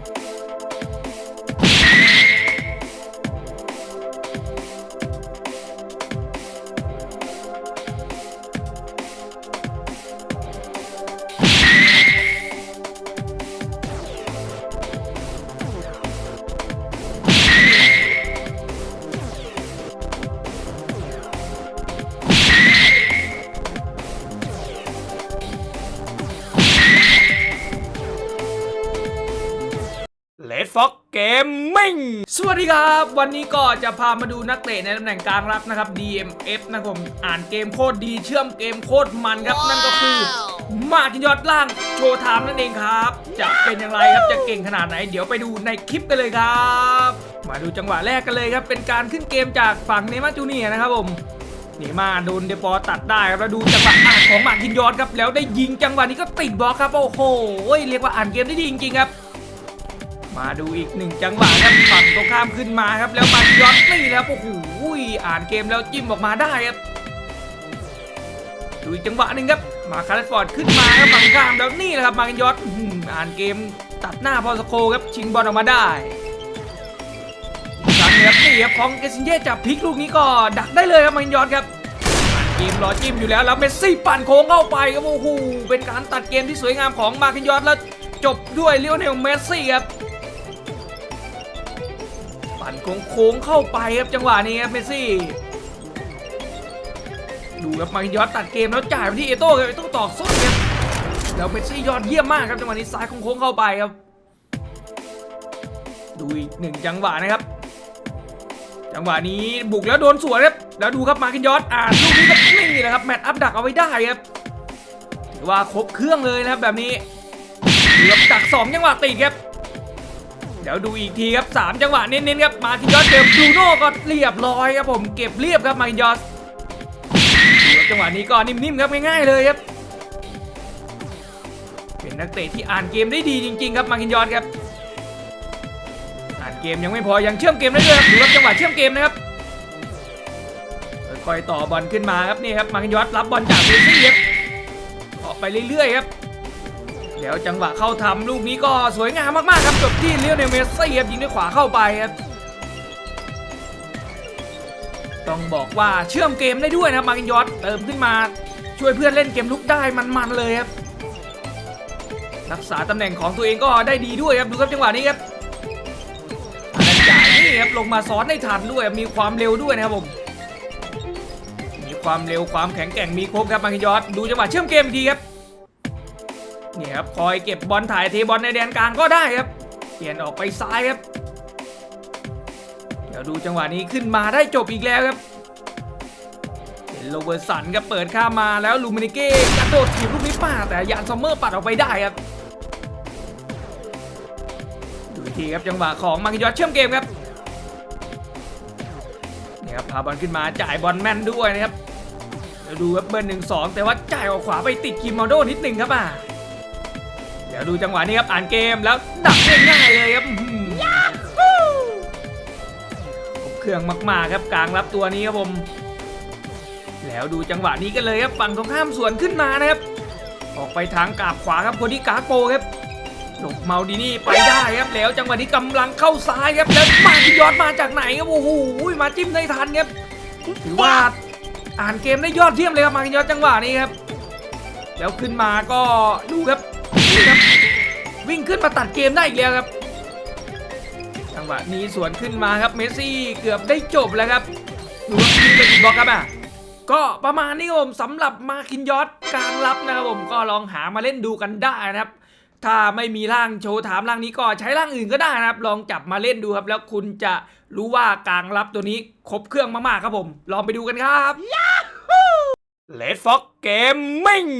Música เกมมิ่ง สวัสดีครับ วันนี้ก็จะพามาดูนักเตะในตำแหน่งกลางรับนะครับ DMF นะครับผมอ่านเกมโคตรดีเชื่อมเกมโคตรมันครับ นั่นก็คือ มากินยอดล่างโชว์ไทม์นั่นเองครับ จะเป็นอย่างไรครับจะเก่งขนาดไหน เดี๋ยวไปดูในคลิปกันเลยครับ มาดูจังหวะแรกกันเลยครับ เป็นการขึ้นเกมจากฝั่งเนมาจูเนียร์นะครับผมนี่มาโดนเดปอตัดได้ครับแล้วดูจังหวะอ่านของมากินยอดครับแล้วได้ยิงจังหวะนี้ก็ติดบล็อกครับโอ้โหเรียกว่าอ่านเกมได้ดีจริงๆครับ มาดูอีกหนึ่งจังหวะครับฝั่งตรงข้ามขึ้นมาครับ แล้วมากินยอดนี่แล้วโอ้โหอ่านเกมแล้วจิ้มออกมาได้ครับดูอีกจังหวะหนึ่งครับมาคาร์ลฟอร์ดขึ้นมาครับฝั่งข้ามแล้วนี่แหละครับมากินยอดอ่านเกมตัดหน้าพอสโคครับชิงบอลออกมาได้ครั้งนี้ครับนี่ครับของเกซินเย่จับพลิกลูกนี้ก็ดักได้เลยครับมันยอดครับผ่านเกมรอจิ้มอยู่แล้วแล้วเมสซี่ปั่นโค้งเข้าไปครับโอ้โหเป็นการตัดเกมที่สวยงามของมาคินยอดแล้วจบด้วยเลี้ยวเนลเมสซี่ครับ ปั่นโค้งๆเข้าไปครับจังหวะนี้ครับเมสซี่ ดูครับมาร์คินยอดตัดเกมแล้วจ่ายไปที่เอโต้ครับเอโต้ตอกส้นครับแล้วเมสซี่ยอดเยี่ยมมากครับจังหวะนี้ซ้ายโค้งๆเข้าไปครับ ดูอีกหนึ่งจังหวะนะครับ จังหวะนี้บุกแล้วโดนสวนครับแล้วดูครับมาร์คินยอสอ่านลูกนี้ก็นี่แหละครับแมตช์อัพดักเอาไว้ได้ครับถือว่าครบเครื่องเลยนะครับแบบนี้เกือบดักสองจังหวะติดครับ เดี๋ยวดูอีกทีครับสามจังหวะเน้นๆครับ มาร์คินยอสเจอบรูโน่ก็เรียบร้อยครับผมเก็บเรียบครับมาร์คินยอสจังหวะนี้ก็นิ่มๆครับง่ายๆเลยครับ เป็นนักเตะที่อ่านเกมได้ดีจริง ๆ ครับมาร์คินยอสครับ อ่านเกมยังไม่พอยังเชื่อมเกมได้ด้วยครับดูครับจังหวะเชื่อมเกมนะครับค่อยๆต่อบอลขึ้นมาครับนี่ครับมาร์คินยอสรับบอลจากเมสซี่ครับออกไปเรื่อยๆครับ เดี๋ยวจังหวะเข้าทำลูกนี้ก็สวยงามมากๆครับจบที่เลี้ยวเนเมสซี่ครับยิงด้วยขวาเข้าไปครับต้องบอกว่าเชื่อมเกมได้ด้วยนะบมาร์คินยอสเติมขึ้นมาช่วยเพื่อนเล่นเกมลุกได้มันๆเลยครับรักษาตำแหน่งของตัวเองก็ได้ดีด้วยครับดูครับจังหวะนี้ครับจ่ายนี่ครับลงมาซ้อนได้ทันด้วยมีความเร็วด้วยนะครับผมมีความเร็วความแข็งแกร่งมีครบครับมาคินยอสดูจังหวะเชื่อมเกมอีกทีครับ นี่ครับคอยเก็บบอลถ่ายเทบอลในแดนกลางก็ได้ครับ เปลี่ยนออกไปซ้ายครับ เดี๋ยวดูจังหวะนี้ขึ้นมาได้จบอีกแล้วครับเห็นโรเบอร์สันก็เปิดข้ามาแล้วลูมินิเก้กระโดดถีบลูกนี้ป่าแต่ยานซัมเมอร์ปัดออกไปได้ครับดูทีครับจังหวะของมาริยอสเชื่อมเกมครับนี่ครับพาบอลขึ้นมาจ่ายบอลแม่นด้วยนะครับเดี๋ยวดูครับเบอร์หนึ่งสองแต่ว่าจ่ายออกขวาไปติดคิมมอโดนิดหนึ่งครับอะ ดี๋ยวดูจังหวะนี้ครับอ่านเกมแล้วดักง่ายๆเลยครับอื้อหือครบเครื่องมากๆครับกลางรับตัวนี้ครับผม แล้วดูจังหวะนี้กันเลยครับฝั่งตรงข้ามสวนขึ้นมานะครับ ออกไปทางกาบขวาครับคนที่กาโปครับหลบเมาดีนี่ไปได้ครับแล้วจังหวะนี้กำลังเข้าซ้ายครับแล้วมาที่ยอดมาจากไหนครับโอ้โหมาจิ้มได้ทันครับถือว่าอ่านเกมได้ยอดเยี่ยมเลยครับมาที่ยอดจังหวะนี้ครับ แล้วขึ้นมาก็ดูครับนี่ ครับ วิ่งขึ้นมาตัดเกมได้อีกแล้วครับจังหวะนี้สวนขึ้นมาครับเมสซี่เกือบได้จบแล้วครับดูว่ายิงไปกี่บล็อกครับอะก็ประมาณนี้ครับผมสำหรับมาคินยอดกลางรับนะครับผมก็ลองหามาเล่นดูกันได้นะครับ ถ้าไม่มีร่างโชว์ถามร่างนี้ก็ใช้ร่างอื่นก็ได้นะครับ ลองจับมาเล่นดูครับ แล้วคุณจะรู้ว่ากลางรับตัวนี้ครบเครื่องมากๆครับผม ลองไปดูกันครับ Let's Fox Gaming